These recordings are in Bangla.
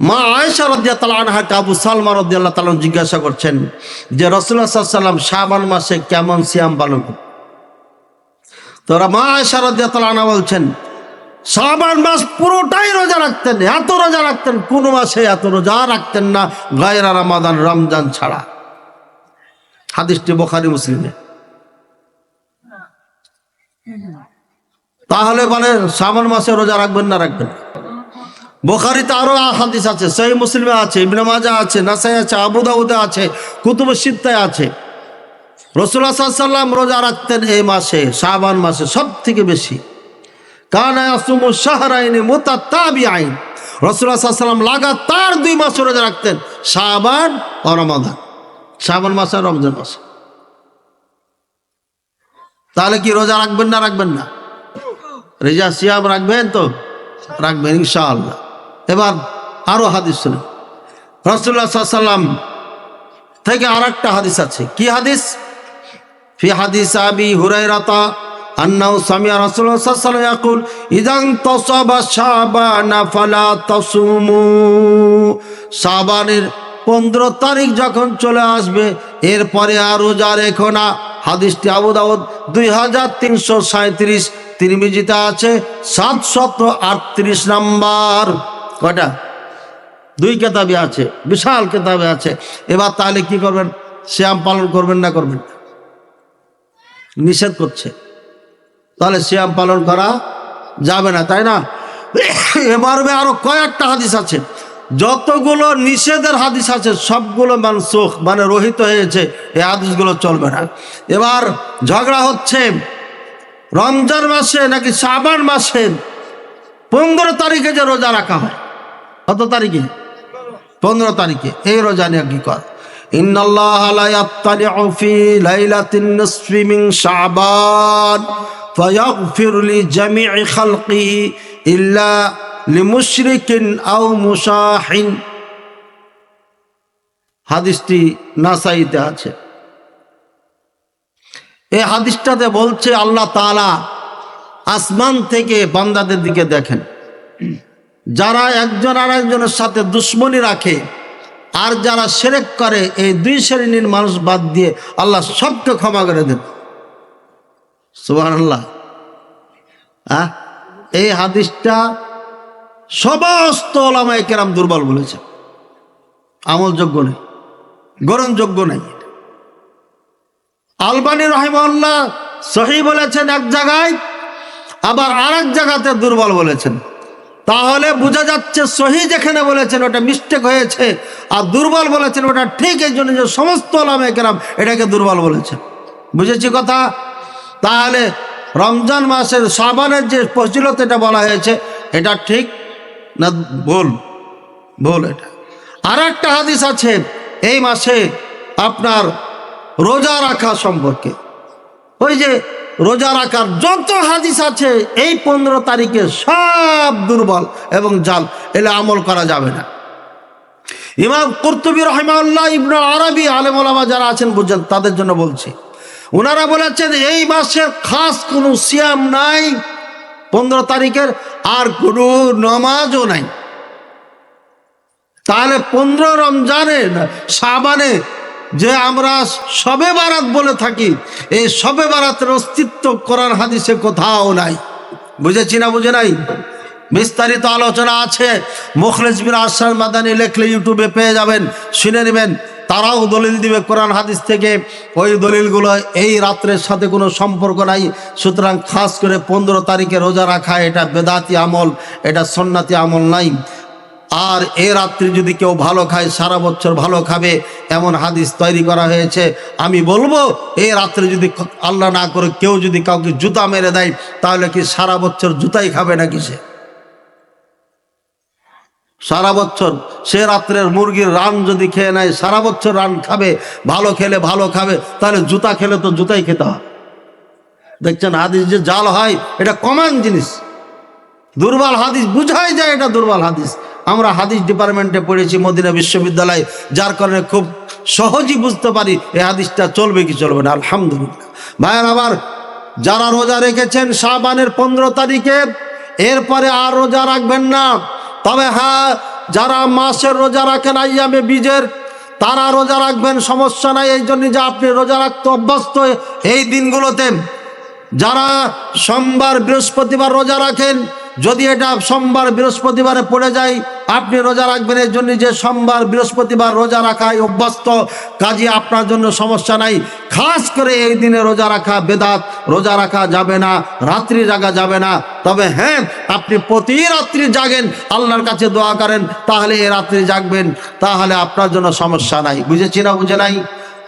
মা আয়েশা রদিয়া তালা আনহাকে আবু সালমা রদিয়াল্লাহ তালা জিজ্ঞাসা করছেন যে রসুল্লাহ সাল্লাম শাবান মাসে কেমন সিয়াম পালন তোরা মা আয়েশা রদিয়া তালা আনা বলছেন, শাবান মাস পুরোটাই রোজা রাখতেন, এত রোজা রাখতেন, কোন মাসে এত রোজা রাখতেন না, গায়রা রামাদান, রমজান ছাড়া। হাদিসটি বোখারি, মুসলিমে। তাহলে বলে শ্রাবণ মাসে রোজা রাখবেন না রাখবেন না? বোখারিতে আরও হাদিস আছে সেই মুসলিমে আছে, ইবনে মাজা আছে, নাসাই আছে, আবু দাউদে আছে, কুতুব সিদ্ধায় আছে। রসুল্লাহ সাল্লাম রোজা রাখতেন এই মাসে, শাবান মাসে সব থেকে বেশি আইন রসুল্লাহ লাগাতার দুই মাস রোজা রাখতেন ও রমজান তাহলে কি রোজা রাখবেন না রাখবেন না? রেজা, সিয়াম রাখবেন তো? রাখবেন ইনশাআল্লাহ। এবার আরও হাদিস শুনে। রসুল্লাহ থেকে আর একটা হাদিস আছে। কি হাদিস? ফি হাদিস আবি হুরাইরাতা আন্নাহু সামিয়া রাসূলুল্লাহ সাল্লাল্লাহু আলাইহি ইয়াকুল ইদান তাসাবা শাবানা ফালা তাসুমু। শাবানের পনেরো তারিখ যখন চলে আসবে, এরপরে আর রোজা রেখো না। হাদিসটি আবু দাউদ দুই হাজার তিনশো সাঁত্রিশ তিরমিজিতে আছে সাতশত আটত্রিশ নাম্বার। কটা দুই কেতাবে আছে, বিশাল কেতাবে আছে। এবার তাহলে কি করবেন? শ্যাম পালন করবেন না করবেন? নিষেধ করছে। তাহলে শ্যাম পালন করা যাবে না, তাই না? এবার আরও কয়েকটা হাদিস আছে। যতগুলো নিষেধের হাদিস আছে, সবগুলো মানসুখ মানে রহিত হয়েছে, এই হাদিসগুলো চলবে না। এবার ঝগড়া হচ্ছে, রমজান মাসে নাকি সাবান মাসে, পনেরো তারিখে যে রোজা রাখা হয়? কত তারিখে? পনেরো তারিখে। এই রোজা নিয়ে কি কর? আছে। এই হাদিসটাতে বলছে আল্লাহ তাআলা আসমান থেকে বান্দাদের দিকে দেখেন। যারা একজন আর একজনের সাথে দুশ্মনী রাখে, আর যারা সেরেক করে, এই দুই শ্রেণির মানুষ বাদ দিয়ে আল্লাহ সবকে ক্ষমা করে দেন। সুবাহ আল্লাহ হ্যাঁ এই হাদিসটা সমস্ত ওলামায় কেরাম দুর্বল বলেছে। আমলযোগ্য নেই, গ্রহণযোগ্য নেই। আলবানী রহিমল্লাহ সহি বলেছেন এক জায়গায়, আবার আর এক জায়গাতে দুর্বল বলেছেন। তাহলে বোঝা যাচ্ছে সহি যেখানে বলেছেন ওটা মিস্টেক হয়েছে, আর দুর্বল বলেছেন ওটা ঠিক, এই জন্য যে সমস্ত আলামে কেরাম এটাকে দুর্বল বলেছেন। বুঝেছি কথা? তাহলে রমজান মাসের সাবানের যে ফজিলত এটা বলা হয়েছে, এটা ঠিক না ভুল? ভুল এটা। আর একটা হাদিস আছে, এই মাসে আপনার রোজা রাখা সম্পর্কে। ওই যে রোজা রাখার যত হাদিস আছে, এই পনেরো তারিখে সব দুর্বল এবং জাল, এলে আমল করা যাবে না। ইমাম কর্তুবী রহমাল্লাহ ইবনুল আরবি আলেমা যারা আছেন বুঝছেন তাদের জন্য বলছি। ওনারা বলেছেন, এই মাসের খাস কোনো সিয়াম নাই, পনেরো তারিখের আর কোনো নমাজও নাই। তাহলে পনেরো রমজানে সাবানে যে আমরা সবে বারাত বলে থাকি, এই সবে বারাতের অস্তিত্ব কোরআন হাদিসে কোথাও নাই। বুঝেছি না বুঝে নাই? বিস্তারিত আলোচনা আছে। মুখলেজ বিন আসার মাদানি লেখলে ইউটিউবে পেয়ে যাবেন, শুনে নেবেন। তারাও দলিল দিবে কোরআন হাদিস থেকে। ওই দলিলগুলো এই রাত্রের সাথে কোনো সম্পর্ক নাই। সুতরাং খাস করে পনেরো তারিখে রোজা রাখা, এটা বেদাতি আমল, এটা সন্ন্যাতি আমল নাই। আর এ রাত্রি যদি কেউ ভালো খায়, সারা বছর ভালো খাবে, এমন হাদিস তৈরি করা হয়েছে। আমি বলব এই রাত্রে যদি আল্লাহ না করে কেউ যদি কাউকে জুতা মেরে দেয়, তাহলে কি সারা বছর জুতাই খাবে নাকি সে? সারা বছর সে রাত্রের মুরগির রান যদি খেয়ে নেয়, সারা বছর রান খাবে, ভালো খেলে ভালো খাবে, তাহলে জুতা খেলে তো জুতাই খেতে হবে দেখছেন, হাদিস যে জাল হয়, এটা কমন জিনিস। দুর্বল হাদিস বুঝাই যায়, এটা দুর্বল হাদিস। আমরা হাদিস ডিপার্টমেন্টে পড়েছি মদিনা বিশ্ববিদ্যালয়ে, যার কারণে খুব সহজেই বুঝতে পারি এই হাদিসটা চলবে কি চলবে না। আলহামদুলিল্লাহ। ভাইয়ার, আবার যারা রোজা রেখেছেন শাবানের পনেরো তারিখে, এরপরে আর রোজা রাখবেন না। তবে হ্যাঁ যারা মাসের রোজা রাখেন আইয়ামে বীজের, তারা রোজা রাখবেন, সমস্যা নাই। এই জন্য যে আপনি রোজা রাখতে অভ্যস্ত এই দিনগুলোতে, যারা সোমবার, বৃহস্পতিবার রোজা রাখেন যদি এটা সোমবার বৃহস্পতিবারে পড়ে যায়, আপনি রোজা রাখবেন, এর জন্য যে সোমবার বৃহস্পতিবার রোজা রাখায় অভ্যস্ত, কাজে আপনার জন্য সমস্যা নাই। খাস করে এই দিনে রোজা রাখা বেদাত, রোজা রাখা যাবে না, রাত্রি জাগা যাবে না। তবে হ্যাঁ আপনি প্রতি রাত্রি জাগেন, আল্লাহর কাছে দোয়া করেন, তাহলে এই রাত্রি জাগবেন, তাহলে আপনার জন্য সমস্যা নাই। বুঝেছি না বুঝে নাই?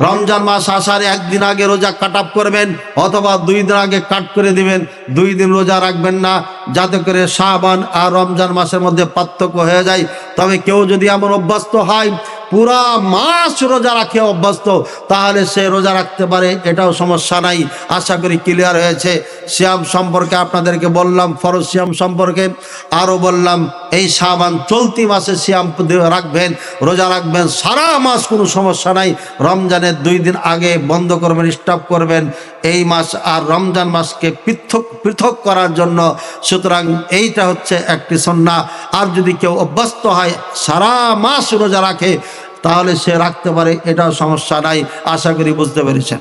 রমজান মাস আসার একদিন আগে রোজা কাট আপ করবেন অথবা দুই দিন আগে কাট করে দিবেন, দুই দিন রোজা রাখবেন না। যাতে করে শাহবান আর রমজান মাসের মধ্যে পার্থক্য হয়ে যায়। তবে কেউ যদি এমন অভ্যস্ত হয় পুরা মাস রোজা রাখে অভ্যস্ত, তাহলে সে রোজা রাখতে পারে, এটাও সমস্যা নাই। আশা করি ক্লিয়ার হয়েছে। শ্যাম সম্পর্কে আপনাদেরকে বললাম, ফরজ শ্যাম সম্পর্কে আরও বললাম, এই সাবান চলতি মাসে শ্যাম রাখবেন, রোজা রাখবেন, সারা মাস কোনো সমস্যা নাই। রমজানের দুই দিন আগে বন্ধ করবেন স্টপ করবেন এই মাস আর রমজান মাসকে পৃথক পৃথক করার জন্য। সুতরাং এইটা হচ্ছে একটি সন্না। আর যদি কেউ অভ্যস্ত হয়, সারা মাস রোজা রাখে, তাহলে সে রাখতে পারে, এটাও সমস্যা নাই। আশা করি বুঝতে পেরেছেন।